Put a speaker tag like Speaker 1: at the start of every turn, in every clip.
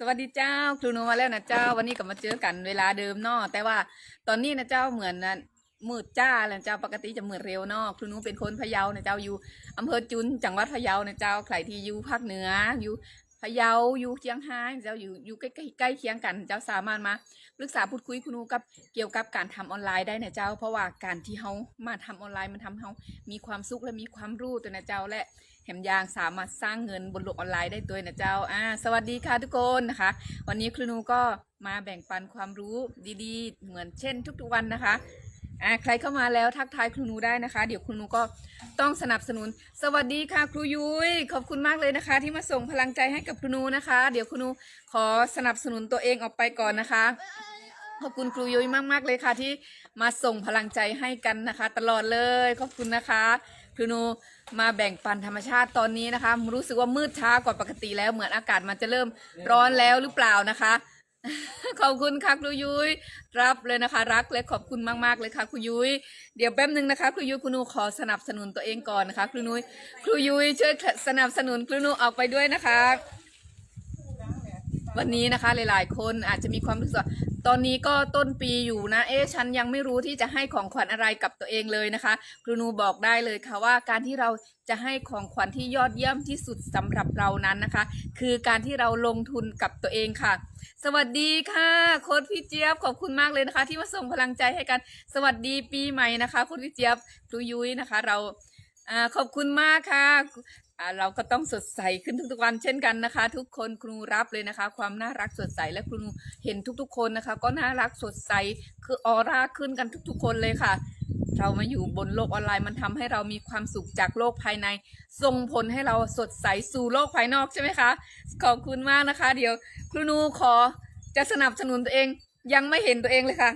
Speaker 1: สวัสดีเจ้าครูนูมาแล้วนะเจ้า วันนี้กลับมาเจอกันเวลาเดิมนาะแต่ว่าตอนนี้นะเจ้าเหมือนนะมืดจ้าแล้วเจ้าปกติจะมืดเร็วนาะครูนูเป็นคนพะเยานะเจ้าอยู่อำเภอจุนจังหวัดพะเยานะเจ้าใครที่อยู่ภาคเหนืออยู่พะเยาอยู่เชียงรายเจ้าอยู่อยู่ใกล้ใกล้ใกล้เคียงกันเจ้าสามารถมาปรึกษาพูดคุยครูนูกับเกี่ยวกับการทำออนไลน์ได้นะเจ้า เพราะว่าการที่เฮามาทำออนไลน์มันทำให้เฮามีความสุขและมีความรู้ตัวนะเจ้าและ แหมยางสามารถสร้างเงินบนโลกออนไลน์ได้ด้วยนะเจ้าอ่าสวัสดีค่ะทุกคนนะคะ วันนี้ครูนูก็มาแบ่งปันความรู้ดีๆ เหมือนเช่นทุกๆวันนะคะอ่าใครเข้ามาแล้วทักทายครูนูได้นะคะ เดี๋ยวครูนูก็ต้องสนับสนุน สวัสดีค่ะครูยุย้ยขอบคุณมากเลยนะคะ ที่มาส่งพลังใจให้กับครูนูนะคะ เดี๋ยวครูนูขอสนับสนุนตัวเองออกไปก่อนนะคะขอบคุณครูยุ้ยมากๆเลยค่ะที่มาส่งพลังใจให้กันนะคะ ตลอดเลยขอบคุณนะคะ คือหนูมาแบ่งปันธรรมชาติตอนนี้นะคะรู้สึกว่ามืดช้ากว่าปกติแล้วเหมือนอากาศมันจะเริ่มร้อนแล้วหรือเปล่านะคะ ขอบคุณค่ะครูยุ้ยรับเลยนะคะ รักและขอบคุณมากๆเลยค่ะครูยุ้ยเดี๋ยวแป๊บนึงนะคะครูยุ้ยครูนูขอสนับสนุนตัวเองก่อนนะคะครูนุ้ยครูยุ้ยช่วยสนับสนุนครูนูออกไปด้วยนะคะ วันนี้นะคะหลายๆ คนอาจจะมีความรู้สึกว่าตอนนี้ก็ต้นปีอยู่นะ เอ๊ะฉันยังไม่รู้ที่จะให้ของขวัญอะไรกับตัวเองเลยนะคะ ครูนูบอกได้เลยค่ะว่าการที่เราจะให้ของขวัญที่ยอดเยี่ยมที่สุดสำหรับเรานั้นนะคะ คือการที่เราลงทุนกับตัวเองค่ะ สวัสดีค่ะโค้ดพี่เจี๊ยบขอบคุณมากเลยนะคะ ที่มาส่งพลังใจให้กันสวัสดีปีใหม่นะคะโค้ดพี่เจี๊ยบครูยุ้ยนะคะ เราอขอบคุณมากค่ะ เราก็ต้องสดใสขึ้นทุกๆวันเช่นกันนะคะ ทุกคนครูรับเลยนะคะ ความน่ารักสดใสและครูเห็นทุกๆ คนนะคะ ก็น่ารักสดใสคือออร่าขึ้นกันทุกๆ คนเลยค่ะ เรามาอยู่บนโลกออนไลน์มันทำให้เรามีความสุขจากโลกภายใน ส่งผลให้เราสดใสสู่โลกภายนอกใช่ไหมคะขอบคุณมากนะคะ เดี๋ยวครูนูขอจะสนับสนุนตัวเองยังไม่เห็นตัวเองเลยค่ะ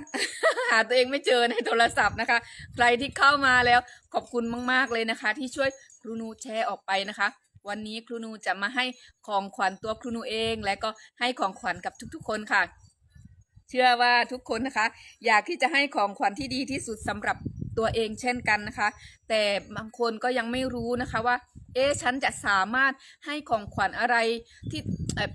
Speaker 1: หาตัวเองไม่เจอในโทรศัพท์นะคะ ใครที่เข้ามาแล้วขอบคุณมาก ๆ เลยนะคะ ที่ช่วย ครูนูแชร์ออกไปนะคะ วันนี้ครูนูจะมาให้ของขวัญตัวครูนูเอง และก็ให้ของขวัญกับทุกๆ คนค่ะ เชื่อว่าทุกคนนะคะ อยากที่จะให้ของขวัญที่ดีที่สุดสำหรับตัวเองเช่นกันนะคะ แต่บางคนก็ยังไม่รู้นะคะว่า เอ๊ะฉันจะสามารถให้ของขวัญอะไรที่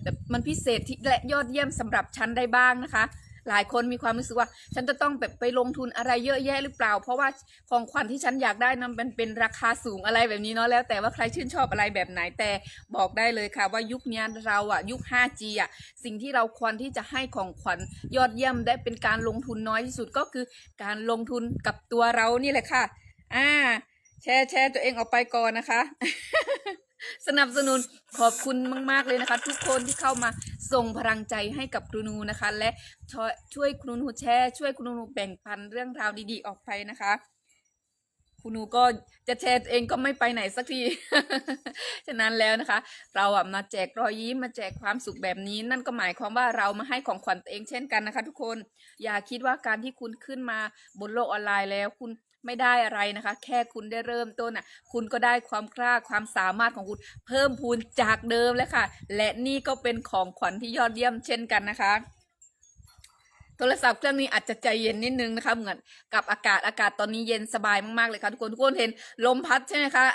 Speaker 1: แบบมันพิเศษที่และยอดเยี่ยมสำหรับฉันได้บ้างนะคะ หลายคนมีความรู้สึกว่า ฉันจะต้องแบบไปลงทุนอะไรเยอะแยะหรือเปล่า เพราะว่าของขวัญที่ฉันอยากได้นั้นเป็นเป็นราคาสูงอะไรแบบนี้เนาะแล้วแต่ว่าใครชื่นชอบอะไรแบบไหนแต่บอกได้เลยค่ะ ว่ายุคนี้เราอะยุค 5G อะสิ่งที่เราควรที่จะให้ของขวัญยอดเยี่ยมได้เป็นการลงทุนน้อยที่สุดก็คือการลงทุนกับตัวเรานี่แหละค่ะ อ่า แชร์แชร์ตัวเองออกไปก่อนนะคะ สนับสนุนขอบคุณมาก ๆ เลยนะคะ ทุกคนที่เข้ามาส่งพลังใจให้กับครูนูนะคะ และช่วยช่วยครูนูแชร์ช่วยครูนูแบ่งปันเรื่องราวดีๆ ออกไปนะคะครูนูก็จะแชร์เองก็ไม่ไปไหนสักที ฉะนั้นแล้วนะคะ เราอะมาแจกรอยยิ้มมาแจกความสุขแบบนี้ นั่นก็หมายความว่าเรามาให้ของขวัญตัวเองเช่นกันนะคะ ทุกคนอย่าคิดว่าการที่คุณขึ้นมาบนโลกออนไลน์แล้วคุณ ไม่ได้อะไรนะคะ แค่คุณได้เริ่มต้นอะคุณก็ได้ความกล้าความสามารถของคุณเพิ่มพูนจากเดิมแล้วค่ะ และนี่ก็เป็นของขวัญที่ยอดเยี่ยมเช่นกันนะคะ โทรศัพท์เครื่องนี้อาจจะใจเย็นนิดนึงนะคะเหมือนกับอากาศอากาศตอนนี้เย็นสบายมากๆเลยค่ะทุกคนทุกคนเห็นลมพัดใช่ไหมคะ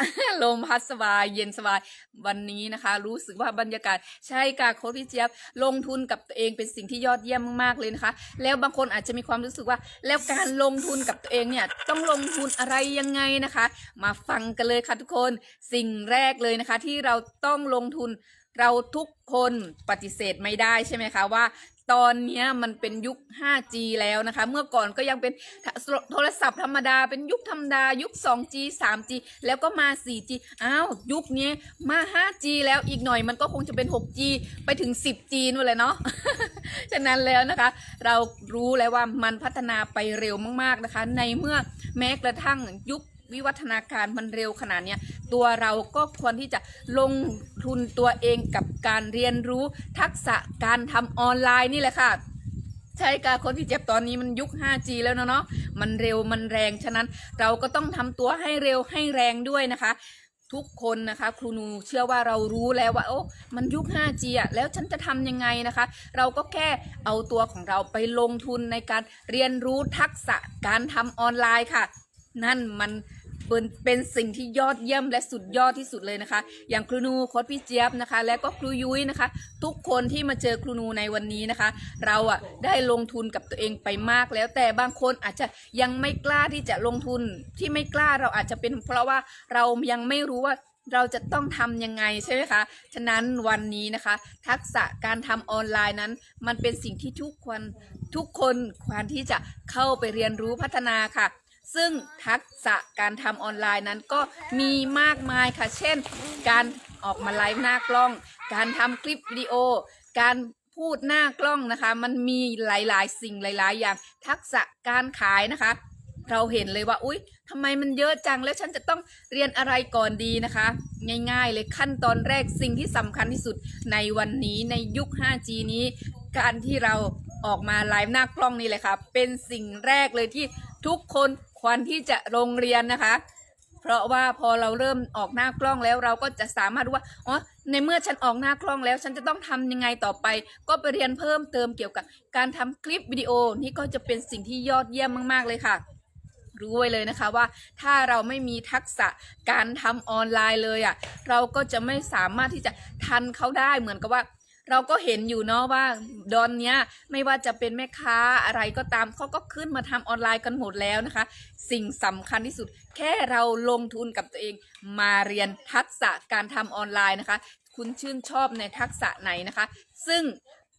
Speaker 1: ลมพัดสบายเย็นสบายวันนี้นะคะ รู้สึกว่าบรรยากาศใช่ค่ะโค้ชพี่เจี๊ยบลงทุนกับตัวเองเป็นสิ่งที่ยอดเยี่ยมมากๆเลยนะคะ แล้วบางคนอาจจะมีความรู้สึกว่า แล้วการลงทุนกับตัวเองเนี่ยต้องลงทุนอะไรยังไงนะคะ มาฟังกันเลยค่ะทุกคนสิ่งแรกเลยนะคะ ที่เราต้องลงทุนเราทุกคนปฏิเสธไม่ได้ใช่ไหมคะว่า ตอนนี้มันเป็นยุค 5G แล้วนะคะ เมื่อก่อนก็ยังเป็นโทรศัพท์ธรรมดา เป็นยุคธรรมดา ยุค 2G 3G แล้วก็มา 4G อ้าวยุคนี้มา 5G แล้วอีกหน่อยมันก็คงจะเป็น 6G ไปถึง 10G นู่นเลยเนาะ ฉะนั้นแล้วนะคะ เรารู้แล้วว่ามันพัฒนาไปเร็วมากๆนะคะ ในเมื่อแม้กระทั่งยุค วิวัฒนาการมันเร็วขนาดเนี้ยตัวเราก็ควรที่จะลงทุนตัวเองกับการเรียนรู้ทักษะการทำออนไลน์นี่แหละค่ะใช่ค่ะคนที่เจ็บตอนนี้มันยุค 5G แล้วเนาะเนาะมันเร็วมันแรง ฉะนั้นเราก็ต้องทำตัวให้เร็วให้แรงด้วยนะคะ ทุกคนนะคะ ครูนูเชื่อว่าเรารู้แล้วว่าโอ้มันยุค 5G อะแล้วฉันจะทำยังไงนะคะ เราก็แค่เอาตัวของเราไปลงทุนในการเรียนรู้ทักษะการทำออนไลน์ค่ะ นั่นมัน เป็นเป็นสิ่งที่ยอดเยี่ยมและสุดยอดที่สุดเลยนะคะ อย่างครูนูโค้ชพี่เจี๊ยบนะคะ และก็ครูยุ้ยนะคะ ทุกคนที่มาเจอครูนูในวันนี้นะคะ เราอะได้ลงทุนกับตัวเองไปมากแล้วแต่บางคนอาจจะยังไม่กล้าที่จะลงทุนที่ไม่กล้าเราอาจจะเป็นเพราะว่าเรายังไม่รู้ว่าเราจะต้องทำยังไงใช่ไหมคะ ฉะนั้นวันนี้นะคะ ทักษะการทำออนไลน์นั้น มันเป็นสิ่งที่ทุกคนทุกคนควรที่จะเข้าไปเรียนรู้พัฒนาค่ะ ซึ่งทักษะการทำออนไลน์นั้นก็มีมากมายค่ะ เช่น การออกมาไลฟ์หน้ากล้อง การทำคลิปวิดีโอ การพูดหน้ากล้องนะคะ มันมีหลายๆ สิ่งหลาย ๆ อย่าง ทักษะการขายนะคะ เราเห็นเลยว่าอุ๊ยทำไมมันเยอะจังแล้วฉันจะต้องเรียนอะไรก่อนดีนะคะ ง่าย ๆ เลยขั้นตอนแรกสิ่งที่สำคัญที่สุดในวันนี้ในยุค 5G นี้ การที่เราออกมาไลฟ์หน้ากล้องนี่เลยค่ะ เป็นสิ่งแรกเลยที่ทุกคน ควรที่จะโรงเรียนนะคะ เพราะว่าพอเราเริ่มออกหน้ากล้องแล้วเราก็จะสามารถรู้ว่าอ๋อในเมื่อฉันออกหน้ากล้องแล้ว ฉันจะต้องทำยังไงต่อไป ก็ไปเรียนเพิ่มเติมเกี่ยวกับ การทำคลิปวิดีโอนี่ก็จะเป็นสิ่งที่ยอดเยี่ยมมาก ๆเลยค่ะรู้ไว้เลยนะคะว่าถ้าเราไม่มีทักษะการทำออนไลน์เลยอะ่ะเราก็จะไม่สามารถที่จะทันเขาได้เหมือนกับว่า เราก็เห็นอยู่เนาะว่าดอนเนี้ยไม่ว่าจะเป็นแม่ค้าอะไรก็ตามเขาก็ขึ้นมาทำออนไลน์กันหมดแล้วนะคะ สิ่งสำคัญที่สุด แค่เราลงทุนกับตัวเอง มาเรียนทักษะการทำออนไลน์นะคะ คุณชื่นชอบในทักษะไหนนะคะ ซึ่ง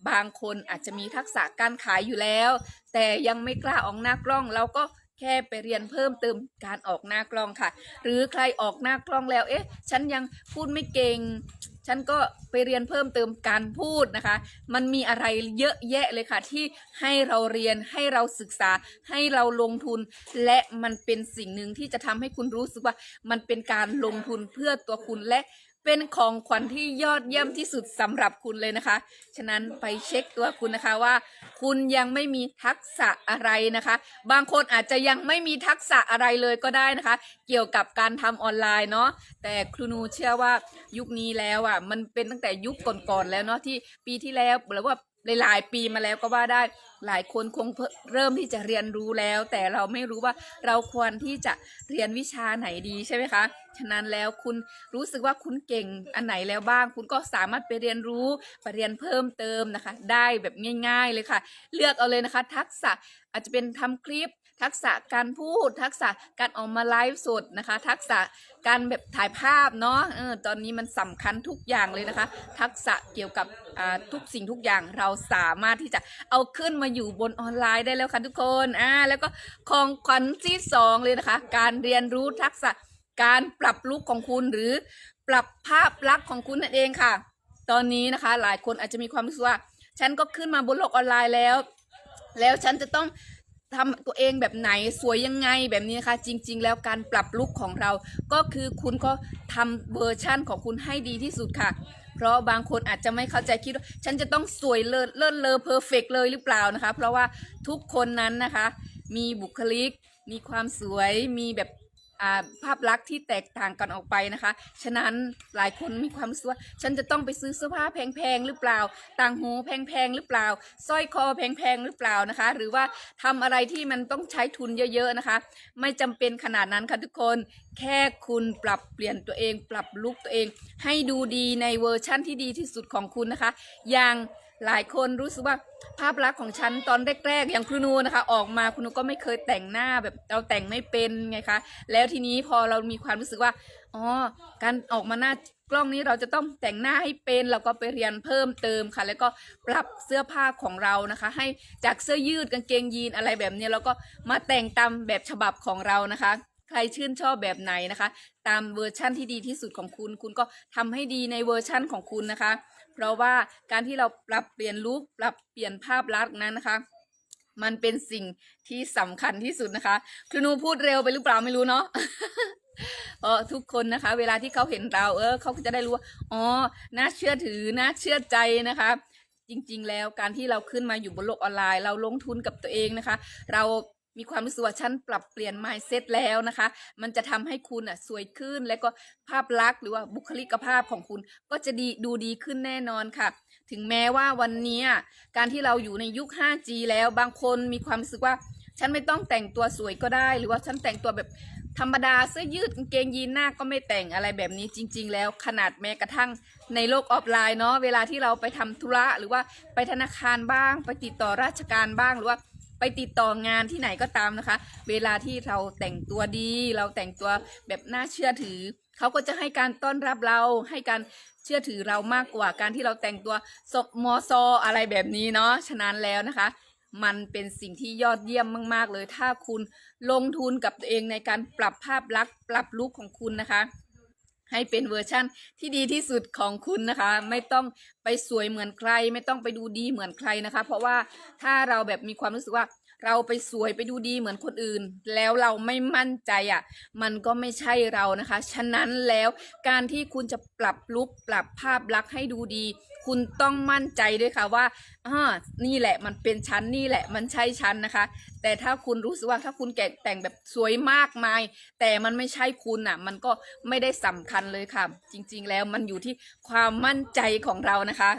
Speaker 1: บางคนอาจจะมีทักษะการขายอยู่แล้ว แต่ยังไม่กล้าออกหน้ากล้องเราก็แค่ไปเรียนเพิ่มเติมการออกหน้ากล้องค่ะ หรือใครออกหน้ากล้องแล้ว เอ๊ะ ฉันยังพูดไม่เก่ง ฉันก็ไปเรียนเพิ่มเติมการพูดนะคะ มันมีอะไรเยอะแยะเลยค่ะ ที่ให้เราเรียนให้เราศึกษาให้เราลงทุน และมันเป็นสิ่งหนึ่งที่จะทำให้คุณรู้สึกว่า มันเป็นการลงทุนเพื่อตัวคุณและ เป็นของขวัญที่ยอดเยี่ยมที่สุดสำหรับคุณเลยนะคะ ฉะนั้นไปเช็คตัวคุณนะคะว่า คุณยังไม่มีทักษะอะไรนะคะ บางคนอาจจะยังไม่มีทักษะอะไรเลยก็ได้นะคะ เกี่ยวกับการทำออนไลน์เนาะแต่ครูนูเชื่อว่ายุคนี้แล้วอะมันเป็นตั้งแต่ยุคก่อนๆแล้วเนาะที่ปีที่แล้วหรือว่า หลายๆปีมาแล้วก็ว่าได้หลายคนคงเริ่มที่จะเรียนรู้แล้ว แต่เราไม่รู้ว่าเราควรที่จะเรียนวิชาไหนดีใช่ไหมคะฉะนั้นแล้วคุณรู้สึกว่าคุณเก่งอันไหนแล้วบ้าง คุณก็สามารถไปเรียนรู้ไปเรียนเพิ่มเติมนะคะ ได้แบบง่าย ๆเลยค่ะ เลือกเอาเลยนะคะ ทักษะอาจจะเป็นทำคลิป ทักษะการพูด ทักษะการออกมาไลฟ์สดนะคะ ทักษะการแบบถ่ายภาพเนาะเออตอนนี้มันสำคัญทุกอย่างเลยนะคะ ทักษะเกี่ยวกับทุกสิ่งทุกอย่างเราสามารถที่จะเอาขึ้นมาอยู่บนออนไลน์ได้แล้วค่ะทุกคนอ่าแล้วก็ของขวัญที่สองเลยนะคะ การเรียนรู้ทักษะการปรับลุคของคุณหรือปรับภาพลักษณ์ของคุณนั่นเองค่ะ ตอนนี้นะคะหลายคนอาจจะมีความรู้สึกว่า ฉันก็ขึ้นมาบนโลกออนไลน์แล้ว แล้วฉันจะต้อง ทำตัวเองแบบไหนสวยยังไงแบบนี้นะคะจริง ๆ แล้วการปรับลุคของเรา ก็คือคุณก็ทำเวอร์ชั่นของคุณให้ดีที่สุดค่ะ เพราะบางคนอาจจะไม่เข้าใจคิดว่าฉันจะต้องสวยเลิศเลิศเลอเพอร์เฟกเลยหรือเปล่านะคะ เพราะว่าทุกคนนั้นนะคะ มีบุคลิก มีความสวยมีแบบ ภาพลักษณ์ที่แตกต่างกันออกไปนะคะ ฉะนั้นหลายคนมีความรู้สึกว่า ฉันจะต้องไปซื้อเสื้อผ้าแพงๆหรือเปล่า ต่างหูแพงๆหรือเปล่าสร้อยคอแพงๆหรือเปล่านะคะ หรือว่าทำอะไรที่มันต้องใช้ทุนเยอะๆนะคะ ไม่จำเป็นขนาดนั้นค่ะทุกคน แค่คุณปรับเปลี่ยนตัวเอง ปรับลุคตัวเอง ให้ดูดีในเวอร์ชั่นที่ดีที่สุดของคุณนะคะ อย่าง หลายคนรู้สึกว่าภาพลักษณ์ของฉันตอนแรกๆ อย่างครูนูนะคะ ออกมาครูนูก็ไม่เคยแต่งหน้าแบบเราแต่งไม่เป็นไงคะ แล้วทีนี้พอเรามีความรู้สึกว่าอ๋อการออกมาหน้ากล้องนี้เราจะต้องแต่งหน้าให้เป็นเราก็ไปเรียนเพิ่มเติมค่ะ แล้วก็ปรับเสื้อผ้าของเรานะคะ ให้จากเสื้อยืดกางเกงยีนอะไรแบบนี้แล้วก็มาแต่งตามแบบฉบับของเรานะคะใครชื่นชอบแบบไหนนะคะ ตามเวอร์ชั่นที่ดีที่สุดของคุณ คุณก็ทำให้ดีในเวอร์ชั่นของคุณนะคะ เพราะว่าการที่เราปรับเปลี่ยนลุคปรับเปลี่ยนภาพลักษณ์นั้นนะคะ มันเป็นสิ่งที่สำคัญที่สุดนะคะคือหนูพูดเร็วไปหรือเปล่าไม่รู้เนาะเพราะทุกคนนะคะ เวลาที่เขาเห็นเรา เออเขาก็จะได้รู้ว่าอ๋อน่าเชื่อถือน่าเชื่อใจนะคะจริงๆ แล้วการที่เราขึ้นมาอยู่บนโลกออนไลน์ เราลงทุนกับตัวเองนะคะ เรา มีความรู้สึกว่าฉันปรับเปลี่ยน mindset แล้วนะคะ มันจะทำให้คุณอะสวยขึ้น และก็ภาพลักษณ์หรือว่าบุคลิกภาพของคุณก็จะดีดูดีขึ้นแน่นอนค่ะ ถึงแม้ว่าวันนี้การที่เราอยู่ในยุค 5G แล้วบางคนมีความรู้สึกว่าฉันไม่ต้องแต่งตัวสวยก็ได้ หรือว่าฉันแต่งตัวแบบธรรมดาเสื้อยืดกางเกงยีนหน้าก็ไม่แต่งอะไรแบบนี้จริง ๆ แล้วขนาดแม้กระทั่งในโลกออฟไลน์เนาะเวลาที่เราไปทำธุระหรือว่าไปธนาคารบ้าง ไปติดต่อราชการบ้างหรือว่า ไปติดต่องานที่ไหนก็ตามนะคะ เวลาที่เราแต่งตัวดี เราแต่งตัวแบบน่าเชื่อถือ เขาก็จะให้การต้อนรับเราให้การเชื่อถือเรามากกว่าการที่เราแต่งตัวศพมอซออะไรแบบนี้เนาะฉะนั้นแล้วนะคะ มันเป็นสิ่งที่ยอดเยี่ยมมาก ๆ เลย ถ้าคุณลงทุนกับตัวเองในการปรับภาพลักษณ์ปรับลุคของคุณนะคะ ให้เป็นเวอร์ชั่นที่ดีที่สุดของคุณนะคะ ไม่ต้องไปสวยเหมือนใคร ไม่ต้องไปดูดีเหมือนใครนะคะ เพราะว่าถ้าเราแบบมีความรู้สึกว่า เราไปสวยไปดูดีเหมือนคนอื่น แล้วเราไม่มั่นใจอะ มันก็ไม่ใช่เรานะคะ ฉะนั้นแล้วการที่คุณจะปรับลุคปรับภาพลักษณ์ให้ดูดี คุณต้องมั่นใจด้วยค่ะว่าอ่านี่แหละมันเป็นชั้นนี่แหละมันใช่ชั้นนะคะ แต่ถ้าคุณรู้สึกว่าถ้าคุณแกะแต่งแบบสวยมากมาย แต่มันไม่ใช่คุณอะ มันก็ไม่ได้สำคัญเลยค่ะ จริง ๆ แล้วมันอยู่ที่ความมั่นใจของเรานะคะ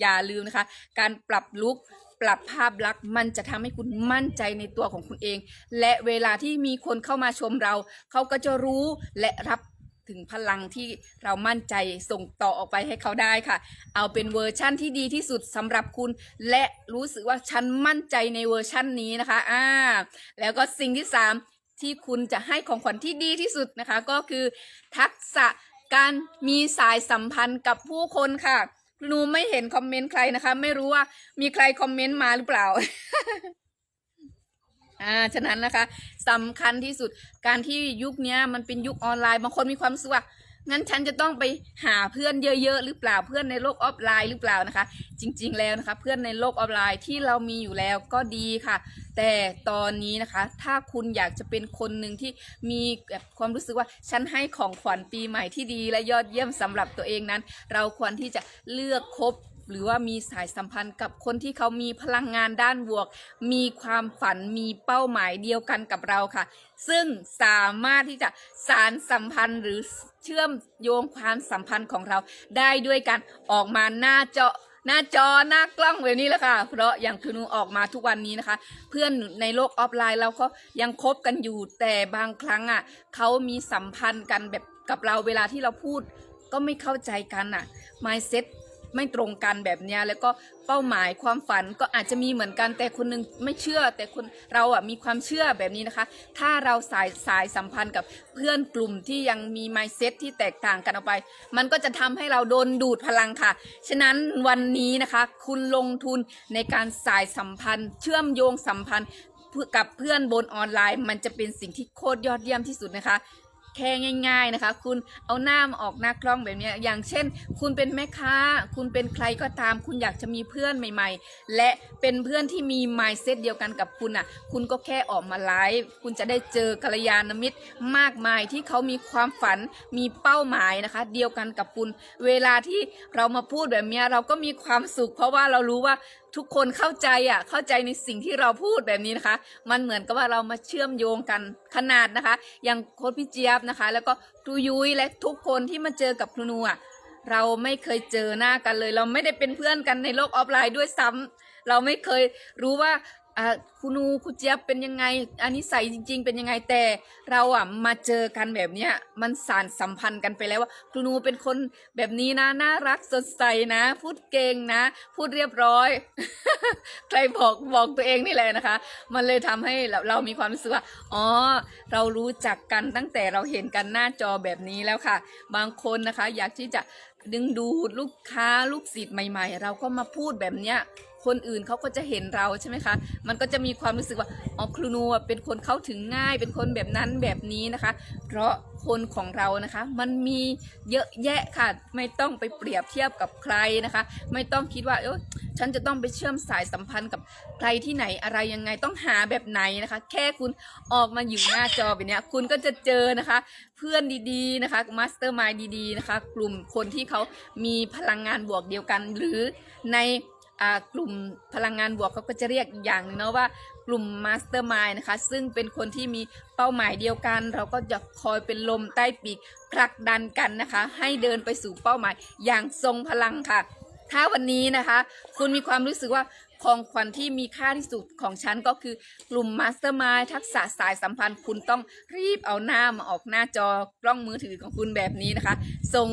Speaker 1: อย่าลืมนะคะ การปรับลุค ปรับภาพลักษณ์มันจะทำให้คุณมั่นใจในตัวของคุณเอง และเวลาที่มีคนเข้ามาชมเรา เขาก็จะรู้และรับถึงพลังที่เรามั่นใจส่งต่อออกไปให้เขาได้ค่ะ เอาเป็นเวอร์ชั่นที่ดีที่สุดสำหรับคุณ และรู้สึกว่าฉันมั่นใจในเวอร์ชั่นนี้นะคะอ่าแล้วก็สิ่งที่สามที่คุณจะให้ของขวัญที่ดีที่สุดนะคะ ก็คือทักษะการมีสายสัมพันธ์กับผู้คนค่ะ หนูไม่เห็นคอมเมนต์ใครนะคะ ไม่รู้ว่ามีใครคอมเมนต์มาหรือเปล่า อ่า ฉะนั้นนะคะสำคัญที่สุดการที่ยุคนี้มันเป็นยุคออนไลน์บางคนมีความรู้สึกว่า งั้นฉันจะต้องไปหาเพื่อนเยอะๆหรือเปล่าเพื่อนในโลกออฟไลน์หรือเปล่านะคะ จริง ๆ แล้วนะคะ เพื่อนในโลกออนไลน์ที่เรามีอยู่แล้วก็ดีค่ะ แต่ตอนนี้นะคะ ถ้าคุณอยากจะเป็นคนหนึ่งที่มีแบบความรู้สึกว่าฉันให้ของขวัญปีใหม่ที่ดีและยอดเยี่ยมสำหรับตัวเองนั้น เราควรที่จะเลือกคบ หรือว่ามีสายสัมพันธ์กับคนที่เขามีพลังงานด้านบวก มีความฝันมีเป้าหมายเดียวกันกับเราค่ะ ซึ่งสามารถที่จะสารสัมพันธ์หรือเชื่อมโยงความสัมพันธ์ของเราได้ด้วยการออกมาหน้าจอหน้าจอหน้ากล้องแบบนี้แหละค่ะ เพราะอย่างคือหนูออกมาทุกวันนี้นะคะ เพื่อนในโลกออฟไลน์เราก็ยังคบกันอยู่แต่บางครั้งอะเขามีสัมพันธ์กันแบบกับเราเวลาที่เราพูดก็ไม่เข้าใจกันอะ mindset ไม่ตรงกันแบบเนี้ยแล้วก็เป้าหมายความฝันก็อาจจะมีเหมือนกัน แต่คนหนึงไม่เชื่อ แต่คนเราอะมีความเชื่อแบบนี้นะคะ ถ้าเราสายสายสัมพันธ์กับเพื่อนกลุ่มที่ยังมี mindset ที่แตกต่างกันออกไป มันก็จะทำให้เราโดนดูดพลังค่ะ ฉะนั้นวันนี้นะคะ คุณลงทุนในการสายสัมพันธ์ เชื่อมโยงสัมพันธ์กับเพื่อนบนออนไลน์ มันจะเป็นสิ่งที่โคตรยอดเยี่ยมที่สุดนะคะ แค่ง่าย ๆนะคะ คุณเอาหน้ามาออกหน้ากล้องแบบนี้อย่างเช่น คุณเป็นแม่ค้า คุณเป็นใครก็ตาม คุณอยากจะมีเพื่อนใหม่ ๆ และเป็นเพื่อนที่มี mindset เดียวกันกับคุณอะ คุณก็แค่ออกมาไลฟ์คุณจะได้เจอกัลยาณมิตรมากมายที่เขามีความฝันมีเป้าหมายนะคะ เดียวกันกับคุณ เวลาที่เรามาพูดแบบนี้เราก็มีความสุข เพราะว่าเรารู้ว่าทุกคนเข้าใจอะเข้าใจในสิ่งที่เราพูดแบบนี้นะคะ มันเหมือนกับว่าเรามาเชื่อมโยงกันขนาดนะคะ อย่างโค้ชพี่เจี๊ยบนะคะ แล้วก็ครูยุ้ยและทุกคนที่มาเจอกับครูนูอะเราไม่เคยเจอหน้ากันเลย เราไม่ได้เป็นเพื่อนกันในโลกออฟไลน์ด้วยซ้ำเราไม่เคยรู้ว่า อ่าครูนูครูเจี๊ยบเป็นยังไง อันนี้ใส่จริง ๆ เป็นยังไงแต่เราอะมาเจอกันแบบเนี้ยมันสานสัมพันธ์กันไปแล้วว่าครูนูเป็นคนแบบนี้นะน่ารักสดใสนะ พูดเก่งนะ พูดเรียบร้อย ใครบอกบอกตัวเองนี่แหละนะคะ มันเลยทำให้เราเรามีความรู้สึกว่าอ๋อเรารู้จักกันตั้งแต่เราเห็นกันหน้าจอแบบนี้แล้วค่ะ บางคนนะคะ อยากที่จะดึงดูดลูกค้าลูกศิษย์ใหม่ ๆ เราก็มาพูดแบบเนี้ย คนอื่นเขาก็จะเห็นเราใช่ไหมคะ มันก็จะมีความรู้สึกว่าอ๋อครูนูอะเป็นคนเข้าถึงง่าย เป็นคนแบบนั้นแบบนี้นะคะ เพราะคนของเรานะคะ มันมีเยอะแยะค่ะ ไม่ต้องไปเปรียบเทียบกับใครนะคะ ไม่ต้องคิดว่าเออฉันจะต้องไปเชื่อมสายสัมพันธ์กับใครที่ไหนอะไรยังไงต้องหาแบบไหนนะคะ แค่คุณออกมาอยู่หน้าจอแบบนี้คุณก็จะเจอนะคะ เพื่อนดีๆนะคะมาสเตอร์มายดีๆนะคะ กลุ่มคนที่เขามีพลังงานบวกเดียวกัน หรือใน กลุ่มพลังงานบวกเขาก็จะเรียกอย่างหนึ่งเนาะว่ากลุ่มมาสเตอร์มายนะคะ ซึ่งเป็นคนที่มีเป้าหมายเดียวกัน เราก็จะคอยเป็นลมใต้ปีกผลักดันกันนะคะ ให้เดินไปสู่เป้าหมายอย่างทรงพลังค่ะ ถ้าวันนี้นะคะ คุณมีความรู้สึกว่า ของขวัญที่มีค่าที่สุดของฉันก็คือกลุ่มมาสเตอร์มายทักษะสายสัมพันธ์คุณต้องรีบเอาหน้ามาออกหน้าจอกล้องมือถือของคุณแบบนี้นะคะส่ง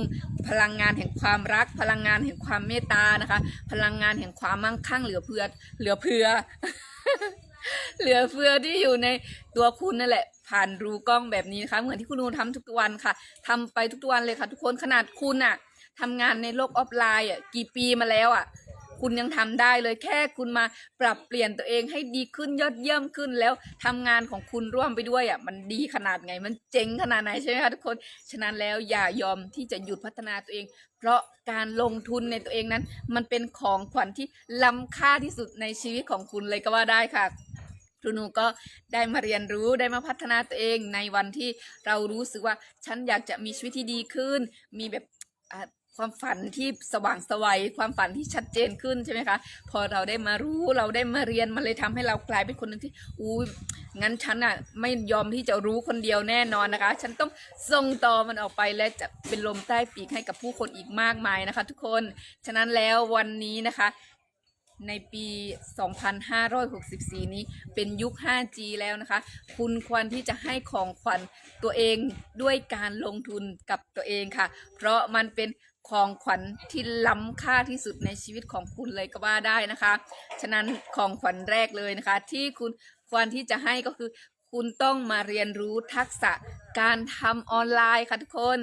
Speaker 1: พลังงานแห่งความรัก พลังงานแห่งความเมตตานะคะ พลังงานแห่งความมั่งคั่งเหลือเพื่อเหลือเพื่อเหลือเฟือที่อยู่ในตัวคุณนั่นแหละ ผ่านรูกล้องแบบนี้นะคะ เหมือนที่คุณนูทำทุกวันค่ะทำไปทุกวันเลยค่ะ ทุกคนขนาดคุณอะทำงานในโลกออฟไลน์อะกี่ปีมาแล้วอะ คุณยังทำได้เลยแค่คุณมาปรับเปลี่ยนตัวเองให้ดีขึ้นยอดเยี่ยมขึ้นแล้วทำงานของคุณร่วมไปด้วยอะมันดีขนาดไงมันเจ๋งขนาดไหนใช่ไหมคะทุกคน ฉะนั้นแล้วอย่ายอมที่จะหยุดพัฒนาตัวเอง เพราะการลงทุนในตัวเองนั้น มันเป็นของขวัญที่ล้ำค่าที่สุดในชีวิตของคุณเลยก็ว่าได้ค่ะครูนูก็ได้มาเรียนรู้ได้มาพัฒนาตัวเองในวันที่เรารู้สึกว่าฉันอยากจะมีชีวิตที่ดีขึ้น มีแบบอะ ความฝันที่สว่างไสวัยความฝันที่ชัดเจนขึ้นใช่ไหมคะพอเราได้มารู้เราได้มาเรียนมันเลยทำให้เรากลายเป็นคนหนึ่งที่อู้งั้นฉันอะไม่ยอมที่จะรู้คนเดียวแน่นอนนะคะ ฉันต้องส่งต่อมันออกไปและจะเป็นลมใต้ปีกให้กับผู้คนอีกมากมายนะคะ ทุกคนฉะนั้นแล้ววันนี้นะคะในปี 2564 นี้เป็นยุค 5G แล้วนะคะ คุณควรที่จะให้ของขวัญตัวเองด้วยการลงทุนกับตัวเองค่ะ เพราะมันเป็น ของขวัญที่ล้ำค่าที่สุดในชีวิตของคุณเลยก็ว่าได้นะคะ ฉะนั้นของขวัญแรกเลยนะคะ ที่คุณควรที่จะให้ก็คือ คุณต้องมาเรียนรู้ทักษะการทำออนไลน์ค่ะทุกคน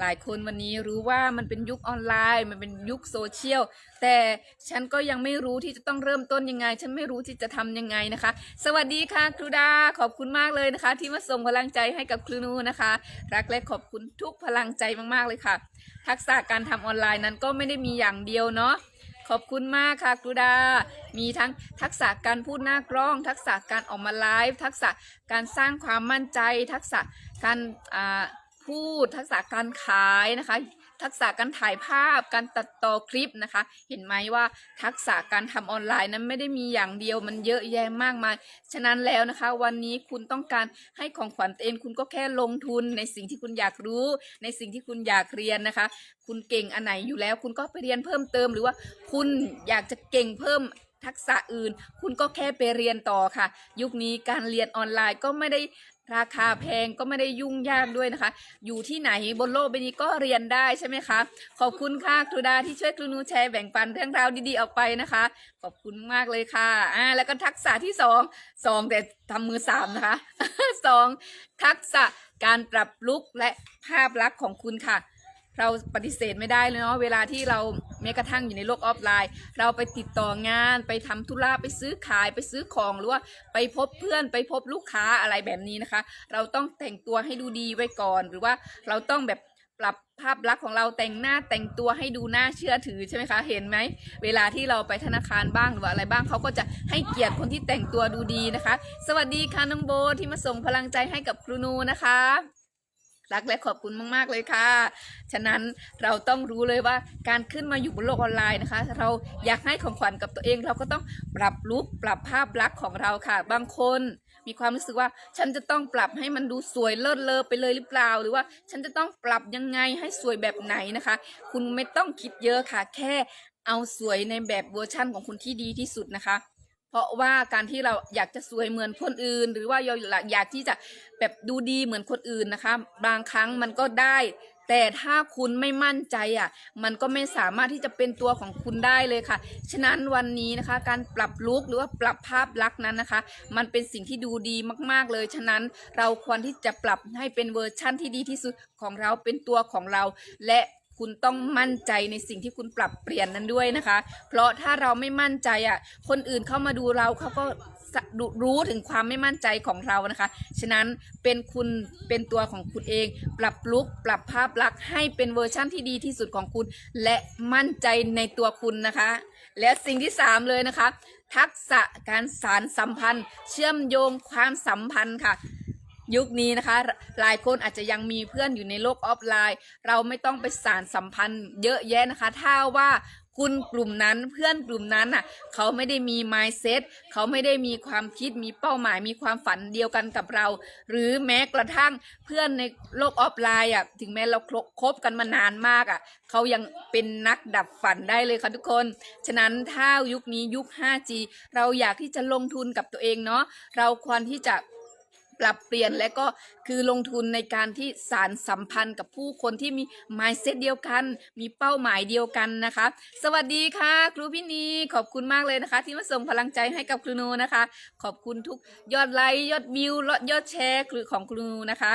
Speaker 1: หลายคนวันนี้รู้ว่ามันเป็นยุคออนไลน์ มันเป็นยุคโซเชียล แต่ฉันก็ยังไม่รู้ที่จะต้องเริ่มต้นยังไง ฉันไม่รู้ที่จะทำยังไงนะคะ สวัสดีค่ะครูดา ขอบคุณมากเลยนะคะ ที่มาส่งพลังใจให้กับครูนูนะคะ รักและขอบคุณทุกพลังใจมากๆเลยค่ะ ทักษะการทำออนไลน์นั้นก็ไม่ได้มีอย่างเดียวเนาะขอบคุณมากค่ะครูดา มีทั้งทักษะการพูดหน้ากล้อง ทักษะการออกมาไลฟ์ ทักษะการสร้างความมั่นใจ ทักษะการอ่า พูดทักษะการขายนะคะ ทักษะการถ่ายภาพการตัดต่อคลิปนะคะ เห็นไหมว่าทักษะการทำออนไลน์นั้นไม่ได้มีอย่างเดียวมันเยอะแยะมากมาย ฉะนั้นแล้วนะคะ วันนี้คุณต้องการให้ของขวัญตัวเองคุณก็แค่ลงทุนในสิ่งที่คุณอยากรู้ ในสิ่งที่คุณอยากเรียนนะคะ คุณเก่งอันไหนอยู่แล้ว คุณก็ไปเรียนเพิ่มเติมหรือว่าคุณอยากจะเก่งเพิ่มทักษะอื่น คุณก็แค่ไปเรียนต่อค่ะ ยุคนี้การเรียนออนไลน์ก็ไม่ได้ ราคาแพงก็ไม่ได้ยุ่งยากด้วยนะคะ อยู่ที่ไหนบนโลกใบนี้ก็เรียนได้ใช่ไหมคะ ขอบคุณค่ะครูดาที่ช่วยครูนูแชร์แบ่งปันเรื่องราวดีๆออกไปนะคะ ขอบคุณมากเลยค่ะอ่าแล้วก็ทักษะที่สองสองแต่ทำมือสามนะคะสองทักษะการปรับลุกและภาพลักษณ์ของคุณค่ะ เราปฏิเสธไม่ได้เลยเนาะเวลาที่เราแม้กระทั่งอยู่ในโลกออฟไลน์ เราไปติดต่องานไปทำธุระไปซื้อขายไปซื้อของหรือว่าไปพบเพื่อนไปพบลูกค้าอะไรแบบนี้นะคะ เราต้องแต่งตัวให้ดูดีไว้ก่อน หรือว่าเราต้องแบบปรับภาพลักษณ์ของเราแต่งหน้าแต่งตัวให้ดูน่าเชื่อถือใช่ไหมคะ เห็นไหม เวลาที่เราไปธนาคารบ้างหรือว่าอะไรบ้างเขาก็จะให้เกียรติคนที่แต่งตัวดูดีนะคะ สวัสดีค่ะน้องโบที่มาส่งพลังใจให้กับครูนูนะคะ รักและขอบคุณมากๆเลยค่ะ ฉะนั้นเราต้องรู้เลยว่าการขึ้นมาอยู่บนโลกออนไลน์นะคะ เราอยากให้ของขวัญกับตัวเอง เราก็ต้องปรับลุคปรับภาพลักษณ์ของเราค่ะ บางคนมีความรู้สึกว่าฉันจะต้องปรับให้มันดูสวยเลิศเลอไปเลยหรือเปล่า หรือว่าฉันจะต้องปรับยังไงให้สวยแบบไหนนะคะ คุณไม่ต้องคิดเยอะค่ะ แค่เอาสวยในแบบเวอร์ชั่นของคุณที่ดีที่สุดนะคะ เพราะว่าการที่เราอยากจะสวยเหมือนคนอื่น หรือว่าเราอยากที่จะแบบดูดีเหมือนคนอื่นนะคะ บางครั้งมันก็ได้ แต่ถ้าคุณไม่มั่นใจอะ มันก็ไม่สามารถที่จะเป็นตัวของคุณได้เลยค่ะ ฉะนั้นวันนี้นะคะ การปรับลุคหรือว่าปรับภาพลักษณ์นั้นนะคะ มันเป็นสิ่งที่ดูดีมากๆเลย ฉะนั้นเราควรที่จะปรับให้เป็นเวอร์ชั่นที่ดีที่สุดของเราเป็นตัวของเราและ คุณต้องมั่นใจในสิ่งที่คุณปรับเปลี่ยนนั้นด้วยนะคะ เพราะถ้าเราไม่มั่นใจอะ คนอื่นเข้ามาดูเราเขาก็รู้ถึงความไม่มั่นใจของเรานะคะ ฉะนั้นเป็นคุณเป็นตัวของคุณเอง ปรับลุกปรับภาพลักษณ์ให้เป็นเวอร์ชั่นที่ดีที่สุดของคุณ และมั่นใจในตัวคุณนะคะ และสิ่งที่สามเลยนะคะ ทักษะการสารสัมพันธ์ เชื่อมโยงความสัมพันธ์ค่ะ ยุคนี้นะคะ หลายคนอาจจะยังมีเพื่อนอยู่ในโลกออฟไลน์ เราไม่ต้องไปสารสัมพันธ์เยอะแยะนะคะ ถ้าว่าคุณกลุ่มนั้นเพื่อนกลุ่มนั้นน่ะเขาไม่ได้มี mindset เขาไม่ได้มีความคิดมีเป้าหมายมีความฝันเดียวกันกับเรา หรือแม้กระทั่งเพื่อนในโลกออฟไลน์อะถึงแม้เราคบกันมานานมากอะเขายังเป็นนักดับฝันได้เลยค่ะทุกคน ฉะนั้นถ้ายุคนี้ยุค 5G เราอยากที่จะลงทุนกับตัวเองเนาะเราควรที่จะ ปรับเปลี่ยนและก็คือลงทุนในการที่สารสัมพันธ์กับผู้คนที่มีมายเซตเดียวกัน มีเป้าหมายเดียวกันนะคะ สวัสดีค่ะ ครูพี่นีขอบคุณมากเลยนะคะ ที่มาส่งพลังใจให้กับครูนูนะคะ ขอบคุณทุกยอดไลค์ยอดวิวยอดแชร์ของครูนูนะคะ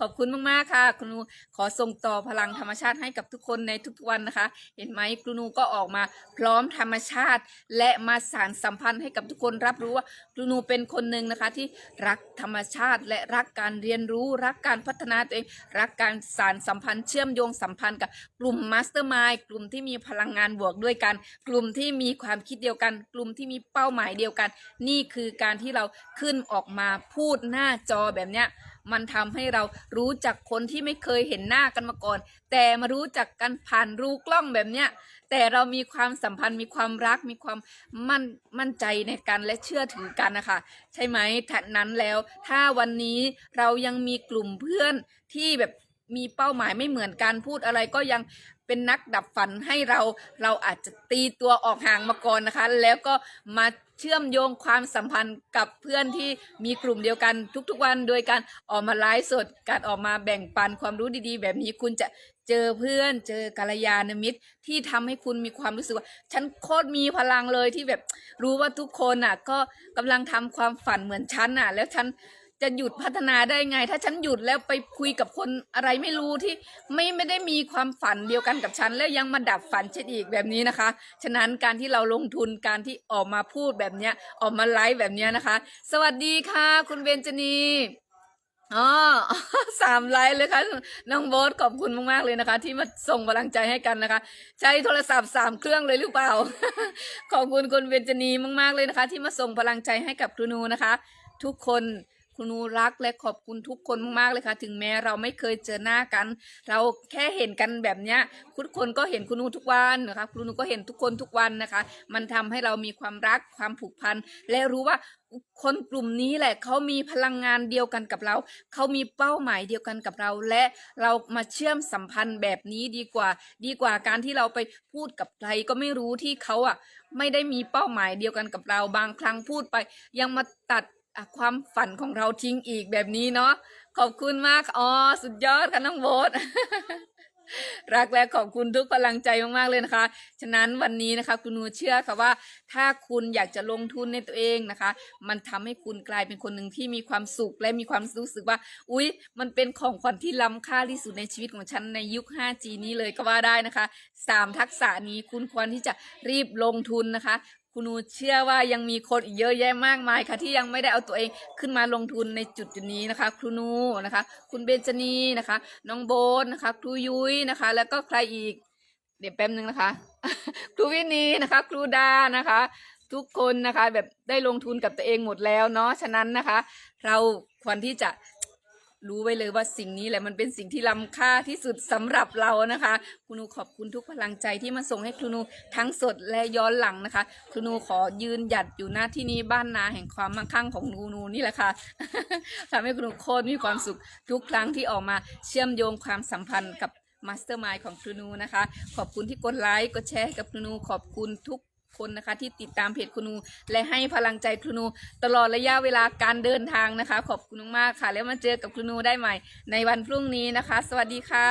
Speaker 1: ขอบคุณมากๆค่ะครูนูขอส่งต่อพลังธรรมชาติให้กับทุกคนในทุกๆวันนะคะ เห็นไหมครูนูก็ออกมาพร้อมธรรมชาติ และมาสารสัมพันธ์ให้กับทุกคนรับรู้ว่าครูนูเป็นคนหนึ่งนะคะที่รักธรรมชาติ และรักการเรียนรู้ รักการพัฒนาตัวเอง รักการสารสัมพันธ์เชื่อมโยงสัมพันธ์กับกลุ่มมาสเตอร์มายกลุ่มที่มีพลังงานบวกด้วยกัน กลุ่มที่มีความคิดเดียวกัน กลุ่มที่มีเป้าหมายเดียวกัน นี่คือการที่เราขึ้นออกมาพูดหน้าจอแบบเนี้ย มันทำให้เรารู้จักคนที่ไม่เคยเห็นหน้ากันมาก่อน แต่มารู้จักกันผ่านรูกล้องแบบเนี้ยแต่เรามีความสัมพันธ์มีความรักมีความมั่นมั่นใจในกันและเชื่อถือกันนะคะใช่ไหมถัดนั้นแล้วถ้าวันนี้เรายังมีกลุ่มเพื่อนที่แบบมีเป้าหมายไม่เหมือนกันพูดอะไรก็ยังเป็นนักดับฝันให้เราเราอาจจะตีตัวออกห่างมาก่อนนะคะ แล้วก็มา เชื่อมโยงความสัมพันธ์กับเพื่อนที่มีกลุ่มเดียวกันทุกๆวันโดยการออกมาไลฟ์สด การออกมาแบ่งปันความรู้ดีๆ แบบนี้คุณจะเจอเพื่อนเจอกัลยาณมิตรที่ทำให้คุณมีความรู้สึกว่า ฉันโคตรมีพลังเลยที่แบบรู้ว่าทุกคนอะ ก็กำลังทำความฝันเหมือนฉันอะ แล้วฉัน จะหยุดพัฒนาได้ไง ถ้าฉันหยุดแล้วไปคุยกับคนอะไรไม่รู้ที่ไม่ไม่ได้มีความฝันเดียวกันกับฉัน แล้วยังมาดับฝันฉันอีกแบบนี้นะคะ ฉะนั้นการที่เราลงทุนการที่ออกมาพูดแบบเนี้ยออกมาไลฟ์แบบเนี้ยนะคะ สวัสดีค่ะ คุณเบนจนีอ๋อสามไลฟ์เลยค่ะน้องโบ๊ทขอบคุณมาก ๆ เลยนะคะ ที่มาส่งพลังใจให้กันนะคะ ใช้โทรศัพท์สามเครื่องเลยหรือเปล่า ขอบคุณคุณเบนจนีมาก ๆ เลยนะคะ ที่มาส่งพลังใจให้กับครูนูนะคะ ทุกคน ครูนูรักและขอบคุณทุกคนมากๆเลยค่ะ ถึงแม้เราไม่เคยเจอหน้ากัน เราแค่เห็นกันแบบเนี้ยทุกคนก็เห็นครูนูทุกวันนะคะครูนูก็เห็นทุกคนทุกวันนะคะ มันทำให้เรามีความรักความผูกพันและรู้ว่าคนกลุ่มนี้แหละเขามีพลังงานเดียวกันกับเรา เขามีเป้าหมายเดียวกันกับเรา และเรามาเชื่อมสัมพันธ์แบบนี้ดีกว่า ดีกว่าการที่เราไปพูดกับใครก็ไม่รู้ที่เขาอะไม่ได้มีเป้าหมายเดียวกันกับเราบางครั้งพูดไป ยังมาตัด ความฝันของเราทิ้งอีกแบบนี้เนาะขอบคุณมากอ๋อสุดยอดค่ะน้องโบทรักและขอบคุณทุกพลังใจมากๆเลยนะคะ ฉะนั้นวันนี้นะคะ คุณนูเชื่อค่ะว่า ถ้าคุณอยากจะลงทุนในตัวเองนะคะ มันทำให้คุณกลายเป็นคนหนึ่งที่มีความสุขและมีความรู้สึกว่า อุ๊ย มันเป็นของขวัญที่ล้ำค่าที่สุดในชีวิตของฉันในยุค 5G นี้เลยก็ว่าได้นะคะสามทักษะนี้คุณควรที่จะรีบลงทุนนะคะ คุณนูเชื่อว่ายังมีคนอีกเยอะแยะมากมายค่ะ ที่ยังไม่ได้เอาตัวเองขึ้นมาลงทุนในจุดจุดนี้นะคะ ครูนูนะคะ คุณเบนจานีนะคะ น้องโบนนะคะ ครูยุ้ยนะคะ แล้วก็ใครอีก เดี๋ยวแป๊บนึงนะคะ ครูวินีนะคะ ครูดานะคะ ทุกคนนะคะ แบบได้ลงทุนกับตัวเองหมดแล้วเนาะฉะนั้นนะคะ เราควรที่จะ รู้ไว้เลยว่าสิ่งนี้แหละมันเป็นสิ่งที่ล้ำค่าที่สุดสำหรับเรานะคะครูนูขอบคุณทุกพลังใจที่มาส่งให้ครูนูทั้งสดและย้อนหลังนะคะครูนูขอยืนหยัดอยู่หน้าที่นี้บ้านนาแห่งความมั่งคั่งของครูนูนี่แหละค่ะทำให้ครูนูโคตรมีความสุขทุกครั้งที่ออกมาเชื่อมโยงความสัมพันธ์กับมาสเตอร์มายของครูนูนะคะ ขอบคุณที่กดไลค์กดแชร์กับครูนูขอบคุณทุก คนนะคะ ที่ติดตามเพจครูนูและให้พลังใจครูนูตลอดระยะเวลาการเดินทางนะคะ ขอบคุณมากค่ะ แล้วมาเจอกับครูนูได้ใหม่ ในวันพรุ่งนี้นะคะ สวัสดีค่ะ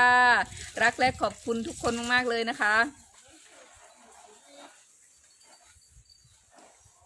Speaker 1: รักและขอบคุณทุกคนมากๆเลยนะคะ